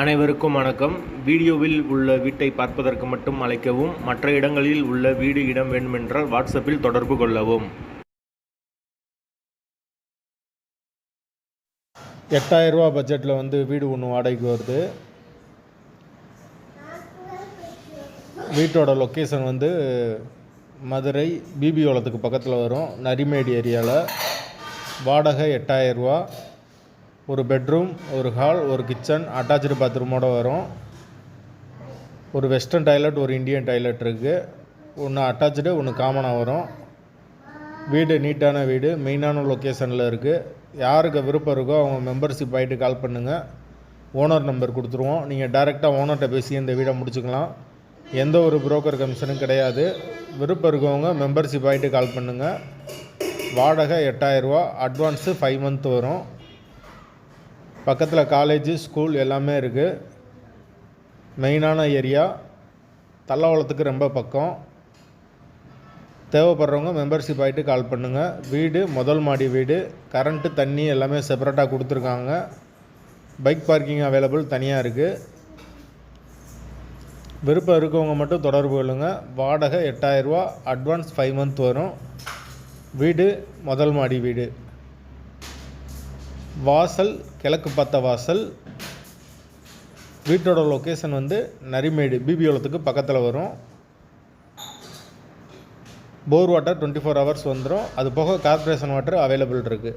அனைவருக்கும் வணக்கம். வீடியோவில் உள்ள வீட்டை பார்ப்பதற்கு மட்டும் அழைக்கவும் மற்ற இடங்களில் உள்ள வீடு இடம் வேண்டுமென்றால் வாட்ஸ்அப்பில் தொடர்பு கொள்ளவும். எட்டாயிரரூபா பட்ஜெட்டில் வந்து வீடு ஒன்று வாடகைக்கு வருது. வீட்டோட லொக்கேஷன் வந்து மதுரை பிபி வளத்துக்கு பக்கத்தில் வரும். நரிமேடு ஏரியாவில் வாடகை எட்டாயிரரூபா ஒரு பெட்ரூம் ஒரு ஹால் ஒரு கிச்சன் அட்டாச்சு பாத்ரூமோடு வரும். ஒரு வெஸ்டர்ன் டாய்லெட் ஒரு இந்தியன் டாய்லெட் இருக்குது ஒன்று அட்டாச்சு ஒன்று காமனாக வரும். வீடு நீட்டான வீடு மெயினான லொக்கேஷனில் இருக்குது யாருக்கு விருப்பம் இருக்கோ அவங்க மெம்பர்ஷிப் ஆகிட்டு கால் பண்ணுங்கள் ஓனர் நம்பர் கொடுத்துருவோம். நீங்கள் டைரெக்டாக ஓனர்கிட்ட பேசி இந்த வீடை முடிச்சுக்கலாம். எந்த ஒரு புரோக்கர் கமிஷனும் கிடையாது. விருப்பம் இருக்கவங்க மெம்பர்ஷிப் ஆகிட்டு கால் பண்ணுங்கள் வாடகை எட்டாயிரரூவா அட்வான்ஸு ஃபைவ் மந்த் வரும். பக்கத்தில் காலேஜு ஸ்கூல் எல்லாமே இருக்குது மெயினான ஏரியா தள்ளவளத்துக்கு ரொம்ப பக்கம். தேவைப்படுறவங்க மெம்பர்ஷிப் ஆகிட்டு கால் பண்ணுங்கள் வீடு முதல் மாடி வீடு கரண்ட்டு தண்ணி எல்லாமே செப்பரேட்டாக கொடுத்துருக்காங்க. பைக் பார்க்கிங் அவைலபிள் தனியாக இருக்குது விருப்பம் இருக்கவங்க மட்டும் தொடர்பு கொள்ளுங்கள் வாடகை எட்டாயிரரூவா அட்வான்ஸ் ஃபைவ் மந்த் வரும். வீடு முதல் மாடி வீடு. வாசல் கிழக்கு பார்த்த வாசல். வீட்டோட லொக்கேஷன் வந்து நரிமேடு பிபிஓலத்துக்கு பக்கத்தில் வரும். Bore water twenty four hours வந்துடும் அது போக கார்பரேஷன் வாட்டர் அவைலபிள் இருக்குது